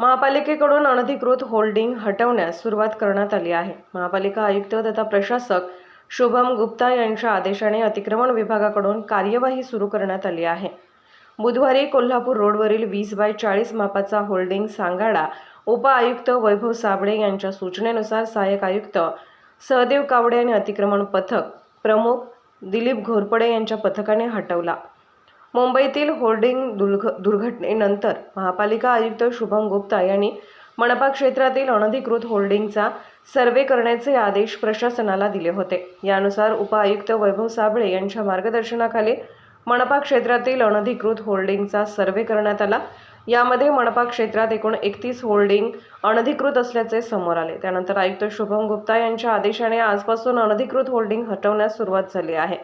महापालिकेकडून अनधिकृत होल्डिंग हटवण्यास सुरुवात करण्यात आली आहे. महापालिका आयुक्त तथा प्रशासक शुभम गुप्ता यांच्या आदेशाने अतिक्रमण विभागाकडून कार्यवाही सुरू करण्यात आली आहे. बुधवारी कोल्हापूर रोडवरील वीस बाय चाळीस मापाचा होल्डिंग सांगाडा उपआयुक्त वैभव साबळे यांच्या सूचनेनुसार सहाय्यक आयुक्त सहदेव कावडे आणि अतिक्रमण पथक प्रमुख दिलीप घोरपडे यांच्या पथकाने हटवला. मुंबईतील होर्डिंग दुर्घ दुर्घटनेनंतर महापालिका आयुक्त शुभम गुप्ता यांनी मनपा क्षेत्रातील अनधिकृत होर्डिंगचा सर्वे करण्याचे आदेश प्रशासनाला दिले होते. यानुसार उपआयुक्त वैभव साबळे यांच्या मार्गदर्शनाखाली मनपा क्षेत्रातील अनधिकृत होर्डिंगचा सर्वे करण्यात आला. यामध्ये मनपा क्षेत्रात एकूण एकतीस होल्डिंग अनधिकृत असल्याचे समोर आले. त्यानंतर आयुक्त शुभम गुप्ता यांच्या आदेशाने आजपासून अनधिकृत होल्डिंग हटवण्यास सुरुवात झाली आहे.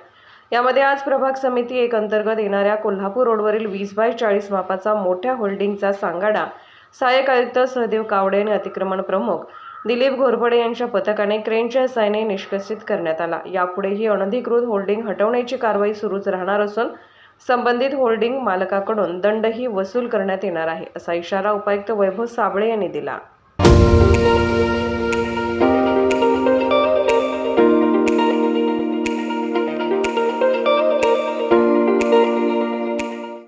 यामध्ये आज प्रभाग समिती एक अंतर्गत येणाऱ्या कोल्हापूर रोडवरील वीस बाय चाळीस मापाचा मोठ्या होल्डिंगचा सांगाडा सहाय्यक आयुक्त सहदेव कावडे आणि अतिक्रमण प्रमुख दिलीप घोरपडे यांच्या पथकाने क्रेनच्या सायने निष्कर्षित करण्यात आला. यापुढेही अनधिकृत होल्डिंग हटवण्याची कारवाई सुरूच राहणार असून संबंधित होल्डिंग मालकाकडून दंडही वसूल करण्यात येणार आहे असा इशारा उपायुक्त वैभव साबळे यांनी दिला.